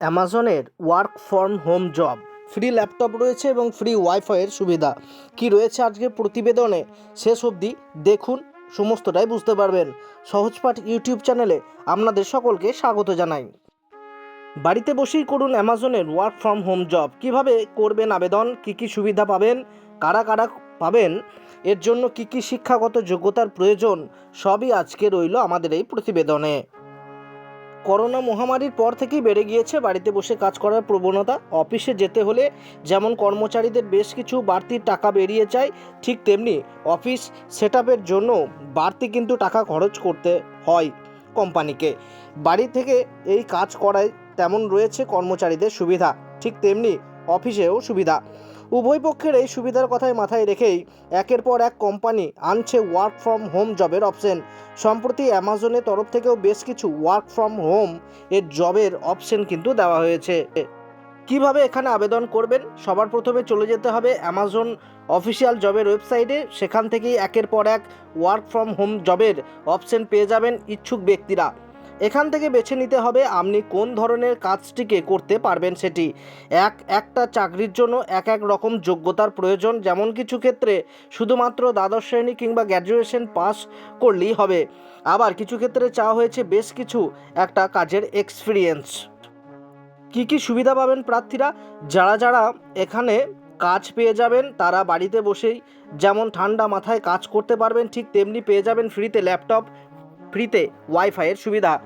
অ্যামাজনের work from home job, free laptop রয়েছে এবং ফ্রি ওয়াইফাইয়ের সুবিধা। কি রয়েছে আজকে প্রতিবেদনে? শেষ অবধি দেখুন, সমস্তটাই বুঝতে পারবেন। সহজপাঠ ইউটিউব চ্যানেলে আপনাদের সকলকে স্বাগত জানাই। বাড়িতে বসেই করুন অ্যামাজনের ওয়ার্ক ফ্রম হোম জব। কীভাবে করবেন আবেদন? কি কি সুবিধা পাবেন? কারা কারা পাবেন? এর জন্য কি কি শিক্ষাগত যোগ্যতার প্রয়োজন? সবই আজকে রইল আমাদের এই প্রতিবেদনে। করোনা মহামারীর পর থেকেই বেড়ে গিয়েছে বাড়িতে বসে কাজ করার প্রবণতা। অফিসে যেতে হলে যেমন কর্মচারীদের বেশ কিছু বাড়তি টাকা বেরিয়ে যায়, ঠিক তেমনি অফিস সেট জন্য বাড়তি কিন্তু টাকা খরচ করতে হয় কোম্পানিকে। বাড়ি থেকে এই কাজ করায় তেমন রয়েছে কর্মচারীদের সুবিধা, ঠিক তেমনি অফিসেও সুবিধা। উভয় পক্ষের এই সুবিধার কথাই মাথায় রেখেই একের পর এক কোম্পানি আনছে ওয়ার্ক ফ্রম হোম জবের অপশন সম্প্রতি অ্যামাজনের তরফ থেকেও বেশ কিছু ওয়ার্ক ফ্রম হোম এর জবের অপশন কিন্তু দেওয়া হয়েছে। কীভাবে এখানে আবেদন করবেন? সবার প্রথমে চলে যেতে হবে অ্যামাজন অফিসিয়াল জবের ওয়েবসাইটে সেখান থেকেই একের পর এক ওয়ার্ক ফ্রম হোম জবের অপশন পেয়ে যাবেন ইচ্ছুক ব্যক্তিরা। এখান থেকে বেছে নিতে হবে আপনি কোন ধরনের কাজটিকে করতে পারবেন সেটি। এক, একটা চাকরির জন্য এক এক রকম যোগ্যতার প্রয়োজন। যেমন কিছু ক্ষেত্রে শুধুমাত্র দ্বাদশ শ্রেণি কিংবা গ্র্যাজুয়েশন পাস করলেই হবে। আবার কিছু ক্ষেত্রে চাওয়া হয়েছে বেশ কিছু একটা কাজের এক্সপিরিয়েন্স। কি কি সুবিধা পাবেন প্রার্থীরা? যারা যারা এখানে কাজ পেয়ে যাবেন, তারা বাড়িতে বসেই যেমন ঠান্ডা মাথায় কাজ করতে পারবেন, ঠিক তেমনি পেয়ে যাবেন ফ্রিতে ল্যাপটপ ফ্রিতে ওয়াইফাইয়ের সুবিধা।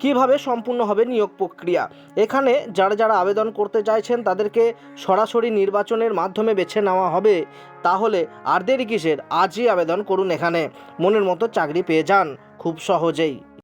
কীভাবে সম্পূর্ণ হবে নিয়োগ প্রক্রিয়া? এখানে যারা যারা আবেদন করতে চাইছেন, তাদেরকে সরাসরি নির্বাচনের মাধ্যমে বেছে নেওয়া হবে। তাহলে আর দেরি কিসের? আজই আবেদন করুন এখানে। মনের মতো চাকরি পেয়ে যান। খুব সহজেই।